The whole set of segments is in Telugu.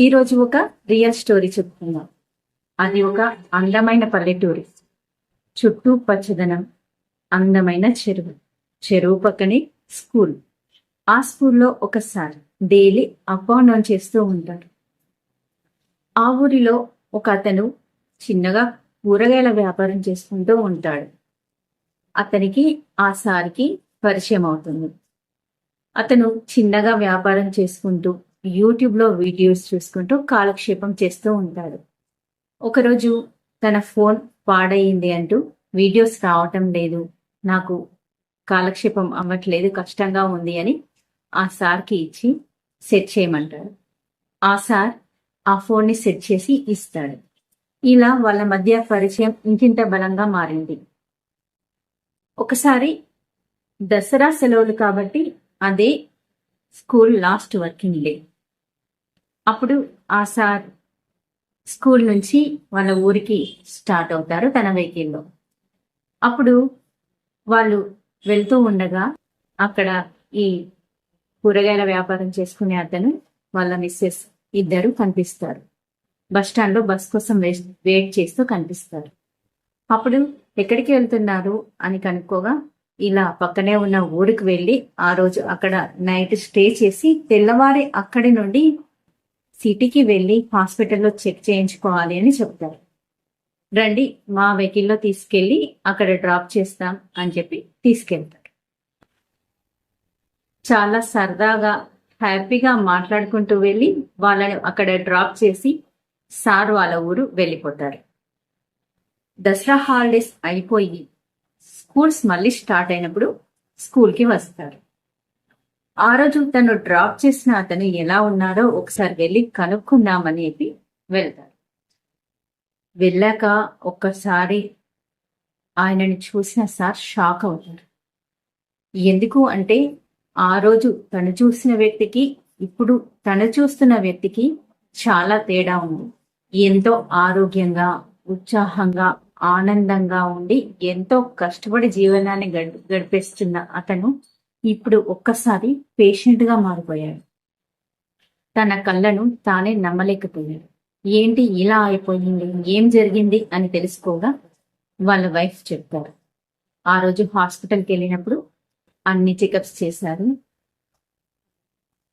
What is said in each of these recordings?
ఈరోజు ఒక రియల్ స్టోరీ చెప్తున్నాం అది ఒక అందమైన పల్లెటూరి. చుట్టూ పచ్చదనం అందమైన చెరువు. చెరువు పక్కనే స్కూల్. ఆ స్కూల్లో ఒకసారి డైలీ అప్ అండ్ డౌన్ చేస్తూ ఉంటారు ఆ ఊరిలో ఒక అతను చిన్నగా కూరగాయల వ్యాపారం చేసుకుంటూ ఉంటాడు. అతనికి ఆ సార్కి పరిచయం అవుతుంది. అతను చిన్నగా వ్యాపారం చేసుకుంటూ యూట్యూబ్లో వీడియోస్ చూసుకుంటూ కాలక్షేపం చేస్తూ ఉంటాడు. ఒకరోజు తన ఫోన్ పాడయింది అంటూ వీడియోస్ రావటం లేదు. నాకు కాలక్షేపం అవ్వట్లేదు కష్టంగా ఉంది అని ఆ సార్కి ఇచ్చి సెట్ చేయమంటాడు. ఆ సార్ ఆ ఫోన్ని సెట్ చేసి ఇస్తాడు. ఇలా వాళ్ళ మధ్య పరిచయం ఇంకింత బలంగా మారింది. ఒకసారి దసరా సెలవులు కాబట్టి అదే స్కూల్ లాస్ట్ వర్కింగ్ డే. అప్పుడు ఆ సార్ స్కూల్ నుంచి వాళ్ళ ఊరికి స్టార్ట్ అవుతారు తన వెహికల్లో. అప్పుడు వాళ్ళు వెళ్తూ ఉండగా అక్కడ ఈ కూరగాయల వ్యాపారం చేసుకునే అతను వాళ్ళ మిస్సెస్ ఇద్దరు కనిపిస్తారు. బస్ స్టాండ్లో బస్ కోసం వెయిట్ చేస్తూ కనిపిస్తారు. అప్పుడు ఎక్కడికి వెళ్తున్నారు అని కనుక్కోగా ఇలా పక్కనే ఉన్న ఊరికి వెళ్ళి ఆ రోజు అక్కడ నైట్ స్టే చేసి తెల్లవారి అక్కడి నుండి సిటీకి వెళ్ళి హాస్పిటల్లో చెక్ చేయించుకోవాలి అని చెప్తారు. రండి మా వెహికల్లో తీసుకెళ్ళి అక్కడ డ్రాప్ చేస్తాం అని చెప్పి తీసుకెళ్తారు. చాలా సరదాగా హ్యాపీగా మాట్లాడుకుంటూ వెళ్ళి వాళ్ళని అక్కడ డ్రాప్ చేసి సార్ వాళ్ళ ఊరు వెళ్ళిపోతారు. దసరా హాలిడేస్ అయిపోయి స్కూల్స్ మళ్ళీ స్టార్ట్ అయినప్పుడు స్కూల్కి వస్తారు. ఆ రోజు తను డ్రాప్ చేసిన అతను ఎలా ఉన్నాడో ఒకసారి వెళ్ళి కనుక్కుందామనేది వెళ్తారు వెళ్ళాక ఒక్కసారి ఆయనని చూసిన సార్ షాక్ అవుతారు. ఎందుకు అంటే ఆ రోజు తను చూసిన వ్యక్తికి ఇప్పుడు తను చూస్తున్న వ్యక్తికి చాలా తేడా ఉంది. ఎంతో ఆరోగ్యంగా ఉత్సాహంగా ఆనందంగా ఉండి ఎంతో కష్టపడి జీవనాన్ని గడి గడిపేస్తున్న అతను ఇప్పుడు ఒక్కసారి పేషెంట్గా మారిపోయాడు. తన కళ్ళను తానే నమ్మలేకపోయాడు. ఏంటి ఇలా అయిపోయింది? ఏం జరిగింది? అని తెలుసుకోగా వాళ్ళ వైఫ్ చెప్తారు ఆ రోజు హాస్పిటల్కి వెళ్ళినప్పుడు అన్ని చెకప్స్ చేశారు.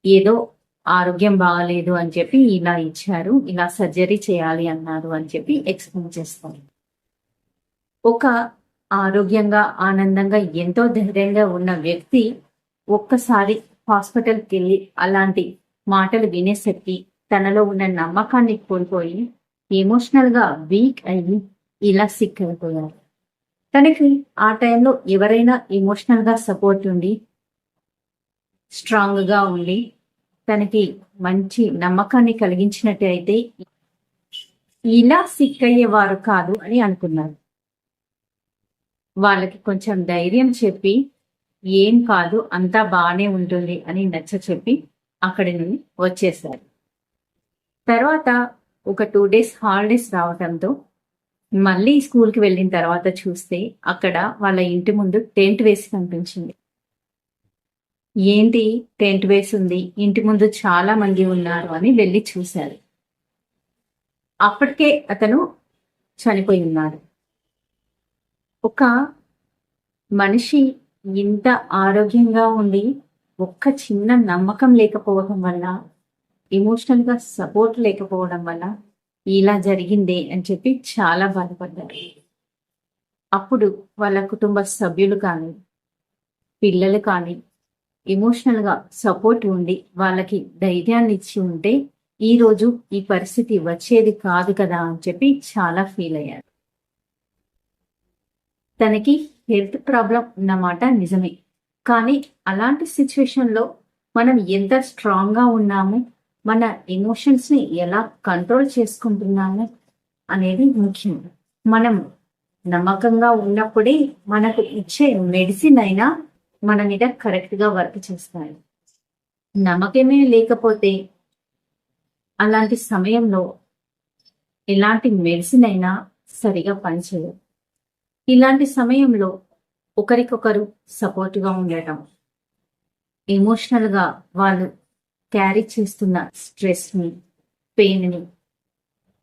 ఏదో ఆరోగ్యం బాగాలేదు అని చెప్పి ఇలా ఇచ్చారు. ఇలా సర్జరీ చేయాలి అన్నారు అని చెప్పి ఎక్స్ప్లెయిన్ చేస్తారు. ఒక ఆరోగ్యంగా ఆనందంగా ఎంతో ధైర్యంగా ఉన్న వ్యక్తి ఒక్కసారి హాస్పిటల్కి వెళ్ళి అలాంటి మాటలు వినేసరికి తనలో ఉన్న నమ్మకాన్ని కోల్పోయి ఎమోషనల్గా వీక్ అయ్యి ఇలా సిక్ అయిపోయారు తనకి ఆ టైంలో ఎవరైనా ఎమోషనల్గా సపోర్ట్ ఉండి స్ట్రాంగ్గా ఉండి తనకి మంచి నమ్మకాన్ని కలిగించినట్టు అయితే ఇలా సిక్ అయ్యేవారు కాదు అని అనుకున్నారు వాళ్ళకి కొంచెం ధైర్యం చెప్పి ఏం కాదు అంతా బాగానే ఉంటుంది అని నచ్చ చెప్పి అక్కడి నుండి వచ్చేసారు. తర్వాత ఒక టూ డేస్ హాలిడేస్ రావడంతో మళ్ళీ స్కూల్కి వెళ్ళిన తర్వాత చూస్తే అక్కడ వాళ్ళ ఇంటి ముందు టెంట్ వేసి కనిపించింది. ఏంటి టెంట్ వేసి ఉంది ఇంటి ముందు చాలా మంది ఉన్నారు అని వెళ్ళి చూశారు. అప్పటికే అతను చనిపోయి ఉన్నాడు. ఒక మనిషి ఇంత ఆరోగ్యంగా ఉండి ఒక్క చిన్న నమ్మకం లేకపోవడం వల్ల ఎమోషనల్గా సపోర్ట్ లేకపోవడం వల్ల ఇలా జరిగిందే అని చెప్పి చాలా బాధపడ్డారు. అప్పుడు వాళ్ళ కుటుంబ సభ్యులు కానీ పిల్లలు కానీ ఎమోషనల్గా సపోర్ట్ ఉండి వాళ్ళకి ధైర్యాన్ని ఇచ్చి ఉంటే ఈరోజు ఈ పరిస్థితి వచ్చేది కాదు కదా అని చెప్పి చాలా ఫీల్ అయ్యారు. తనకి హెల్త్ ప్రాబ్లం ఉన్నమాట నిజమే. కానీ అలాంటి సిచ్యువేషన్లో మనం ఎంత స్ట్రాంగ్గా ఉన్నాము మన ఎమోషన్స్ని ఎలా కంట్రోల్ చేసుకుంటున్నాము అనేది ముఖ్యం. మనం నమ్మకంగా ఉన్నప్పుడే మనకు ఇచ్చే మెడిసిన్ అయినా మన మీద కరెక్ట్గా వర్క్ చేస్తాయి. నమ్మకమే లేకపోతే అలాంటి సమయంలో ఎలాంటి మెడిసిన్ అయినా సరిగా పనిచేయదు. ఇలాంటి సమయంలో ఒకరికొకరు సపోర్ట్గా ఉండటం ఎమోషనల్గా వాళ్ళు క్యారీ చేస్తున్న స్ట్రెస్ని పెయిన్ని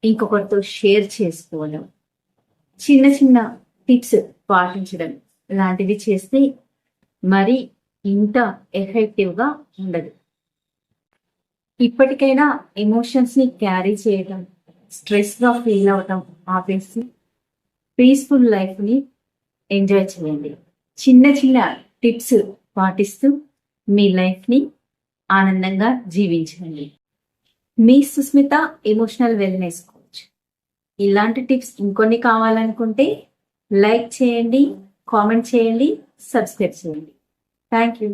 ఇంకొకరితో షేర్ చేసుకోవడం చిన్న చిన్న టిప్స్ పాటించడం లాంటివి చేస్తే మరి ఇంత ఎఫెక్టివ్గా ఉండదు. ఇప్పటికైనా ఎమోషన్స్ని క్యారీ చేయడం స్ట్రెస్గా ఫీల్ అవటం ఆపేసి పీస్ఫుల్ లైఫ్ని ఎంజాయ్ చేయండి. చిన్న చిన్న టిప్స్ పాటిస్తూ మీ లైఫ్ని ఆనందంగా జీవించండి. మీ సుస్మిత ఎమోషనల్ వెల్నెస్ కోచ్ ఇలాంటి టిప్స్ ఇంకొన్ని కావాలనుకుంటే లైక్ చేయండి కామెంట్ చేయండి సబ్స్క్రైబ్ చేయండి. Thank you